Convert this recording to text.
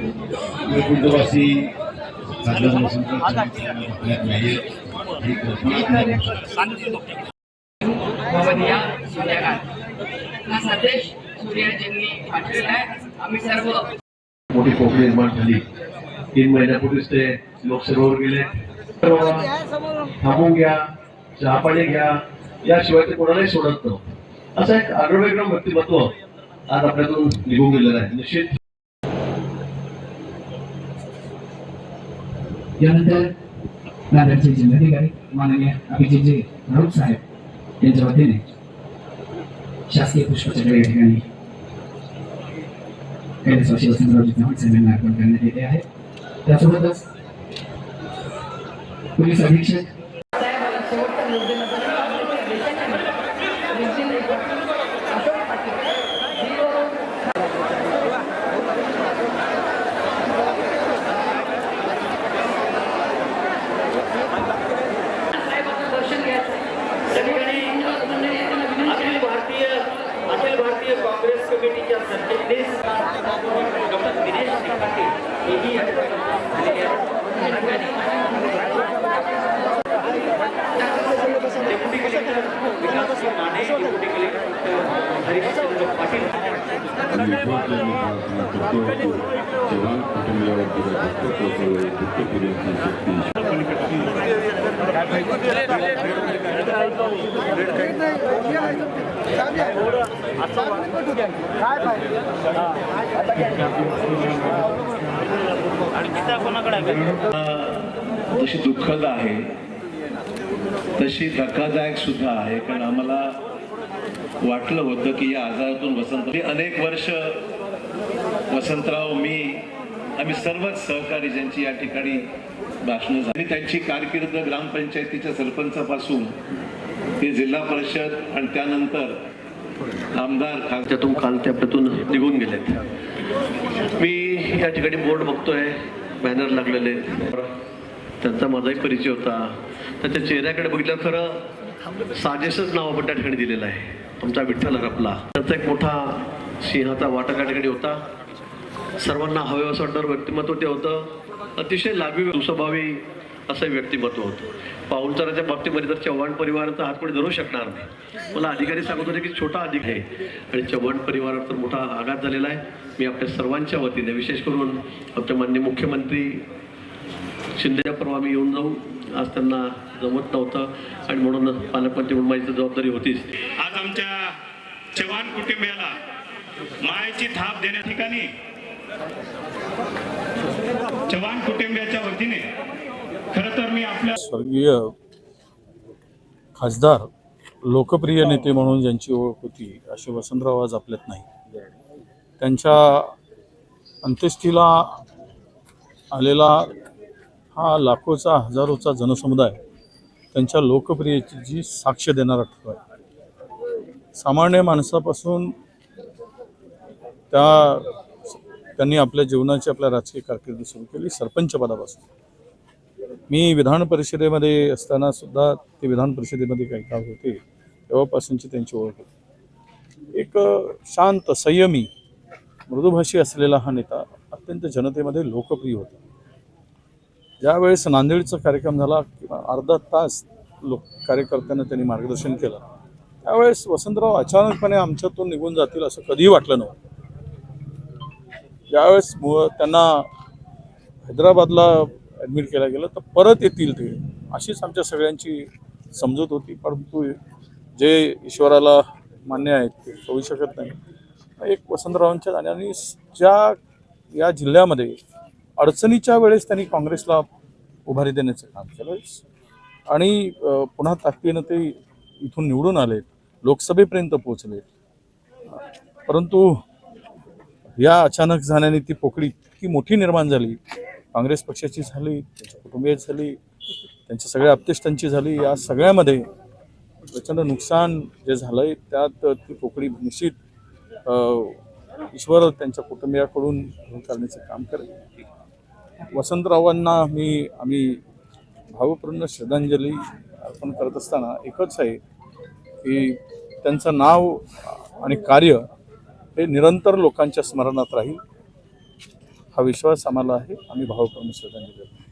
कुटुंबवासी खासदार वसंतराव चव्हाण आपल्यात नाहीये भवनिया सूर्यकांत हा संदेश सूर्याजींनी पाठवलेला आहे आम्ही सर्व मोठी पोकळी निर्माण झाली. तीन महिन्यापूर्वीच ते लोकसभेवर गेले. थांबून घ्या चहा पाणी घ्या याशिवाय ते कोणालाही सोडत नव्हतं. असं एक आगळं व्यक्तिमत्व आज आपल्यातून निघून गेलेलं आहे. निश्चित यानंतर नांदेडचे जिल्हाधिकारी माननीय अभिजितजी राऊत साहेब यांच्या वतीने शासकीय पुष्पचक्र या ठिकाणी कैलासवासी वसंतरावजी चव्हाण साहेबांना अर्पण करण्यात येते आहे. त्यासोबतच पोलीस अधीक्षक राष्ट्रीय काँग्रेस कमिटीच्या सरचिटणीस डॉक्टर दिनेश त्रिपाठी हेही या आहेत. Deputy collector Vikas Mane deputy collector Harishchandra Patil जवान जशी दुःखद आहे तशी धक्कादायक सुद्धा आहे. कारण आम्हाला वाटलं होतं की या आजारातून वसंत म्हणजे अनेक वर्ष वसंतराव मी आम्ही सर्वच सहकारी ज्यांची या ठिकाणी भाषणं झाली. त्यांची कारकीर्द ग्रामपंचायतीच्या सरपंचापासून ते जिल्हा परिषद आणि त्यानंतर आमदार खात्यातून काल त्यातून निघून गेलेत. मी या ठिकाणी बोर्ड बघतोय बॅनर लागलेले. त्यांचा माझाही परिचय होता. त्यांच्या चेहऱ्याकडे बघितलं खरं साजेसच नाव आपण त्या ठिकाणी दिलेलं आहे. आमचा विठ्ठल हरपला. त्यांचा एक मोठा सिंहाचा वाटा त्या ठिकाणी होता. सर्वांना हवे असं वाटणारं व्यक्तिमत्व ते होतं. अतिशय लाभी स्वभावी असं व्यक्तिमत्व होतं. पाहुणचाराच्या बाबतीमध्ये तर चव्हाण परिवाराचा हात कोणी धरू शकणार नाही. मला अधिकारी सांगत होते की छोटा अधिक आहे. आणि चव्हाण परिवारात तर मोठा आघात झालेला आहे. मी आपल्या सर्वांच्या वतीने विशेष करून आमच्या माननीय मुख्यमंत्री शिंदेच्या परवा आम्ही येऊन जाऊ. आज त्यांना जमत नव्हतं. आणि म्हणून पालकमंत्री म्हणून माझी जबाबदारी होतीच. आज आमच्या चव्हाण कुटुंबियाला मायची थाप देण्या ठिकाणी चव्हाण कुटुंबियाच्या वतीने तर मी आपल्या स्वर्गीय खासदार लोकप्रिय नेते म्हणून ज्यांची ओळख होती असे वसंतराव आज आपल्यात नाही. त्यांच्या अंत्येष्टीला आलेला हा लाखोचा हजारोचा जनसमुदाय त्यांच्या लोकप्रियतेची साक्ष देणारा ठरतो आहे. सामान्य माणसापासून त्या त्यांनी आपल्या जीवनाची आपल्या राजकीय कारकिर्दी सुरू केली सरपंच पदापासून. मी विधान परिषदेमध्ये असताना सुद्धा ते विधान परिषदेमध्ये काही काळ होते तेव्हापासूनची त्यांची ओळख होती. एक शांत संयमी मृदुभाषी असलेला हा नेता अत्यंत जनतेमध्ये लोकप्रिय होता. ज्यावेळेस नांदेडचा कार्यक्रम झाला किंवा अर्धा तास लोक कार्यकर्त्यांना त्यांनी मार्गदर्शन केलं त्यावेळेस वसंतराव अचानकपणे आमच्यातून निघून जातील असं कधीही वाटलं नव्हतं. ज्यावेळेस त्यांना हैदराबादला ॲडमिट केलं गेलं तर परत येतील ते. अशीच आमच्या सगळ्यांची समजूत होती परंतु जे ईश्वराला मान्य आहेत ते होऊ शकत नाही. एक वसंतरावांच्या जाण्याने ज्या या जिल्ह्यामध्ये अडचणीच्या वेळेस त्यांनी काँग्रेसला उभारी देण्याचं काम केलं आणि पुन्हा ताकदीनं ते इथून निवडून आले लोकसभेपर्यंत पोहोचले परंतु या अचानक जाण्याने ती पोकळी इतकी मोठी निर्माण झाली काँग्रेस पक्षाची झाली त्यांच्या कुटुंबियाची झाली त्यांच्या सगळ्या अपतेष्टांची झाली या सगळ्यामध्ये प्रचंड नुकसान जे झालं आहे त्यात ती पोकळी निश्चित ईश्वर त्यांच्या कुटुंबियाकडून घेऊन करण्याचं काम करेल. वसंतरावांना मी आम्ही भावपूर्ण श्रद्धांजली अर्पण करत असताना एकच आहे की त्यांचं नाव आणि कार्य हे निरंतर लोकांच्या स्मरणात राहील. हा विश्वास आम्हाला आहे. आम्ही भावपूर्ण श्रद्धांजली देतो.